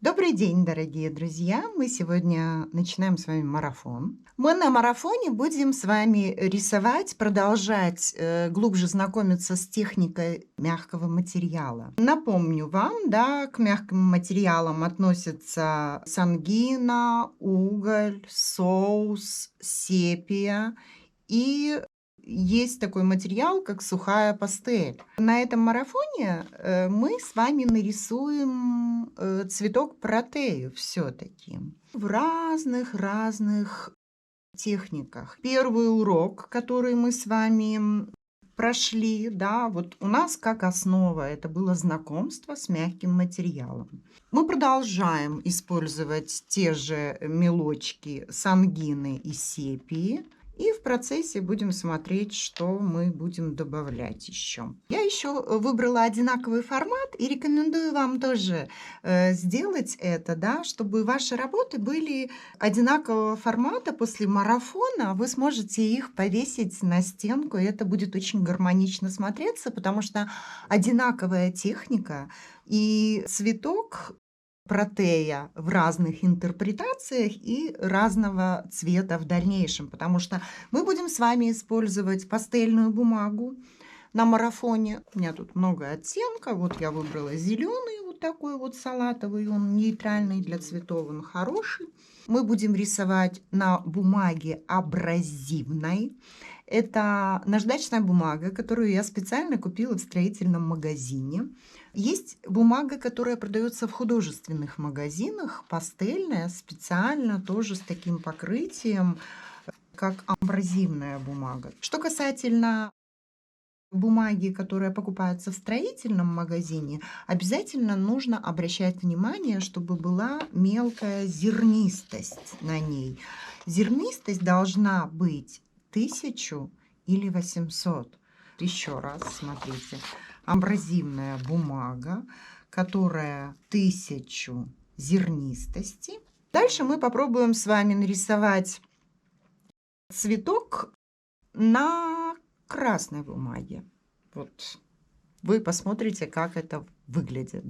Добрый день, дорогие друзья! Мы сегодня начинаем с вами марафон. Мы на марафоне будем с вами рисовать, продолжать э, глубже знакомиться с техникой мягкого материала. Напомню вам, да, к мягким материалам относятся сангина, уголь, соус, сепия и есть такой материал, как сухая пастель. На этом марафоне э, мы с вами нарисуем цветок протею все-таки в разных-разных техниках. Первый урок, который мы с вами прошли, да, вот у нас как основа это было знакомство с мягким материалом. Мы продолжаем использовать те же мелочки сангины и сепии. И в процессе будем смотреть, что мы будем добавлять еще. Я еще выбрала одинаковый формат и рекомендую вам тоже э, сделать это, да, чтобы ваши работы были одинакового формата после марафона. Вы сможете их повесить на стенку, и это будет очень гармонично смотреться, потому что одинаковая техника и цветок протея в разных интерпретациях и разного цвета в дальнейшем, потому что мы будем с вами использовать пастельную бумагу на марафоне. У меня тут много оттенков. Вот я выбрала зеленый, вот такой вот салатовый, он нейтральный для цветов, он хороший. Мы будем рисовать на бумаге абразивной. Это наждачная бумага, которую я специально купила в строительном магазине. Есть бумага, которая продается в художественных магазинах, пастельная, специально тоже с таким покрытием, как абразивная бумага. Что касательно бумаги, которая покупается в строительном магазине, обязательно нужно обращать внимание, чтобы была мелкая зернистость на ней. Зернистость должна быть 1000 или 800. Еще раз, смотрите абразивная бумага, которая тысячу зернистости. Дальше мы попробуем с вами нарисовать цветок на красной бумаге. Вот вы посмотрите, как это выглядит.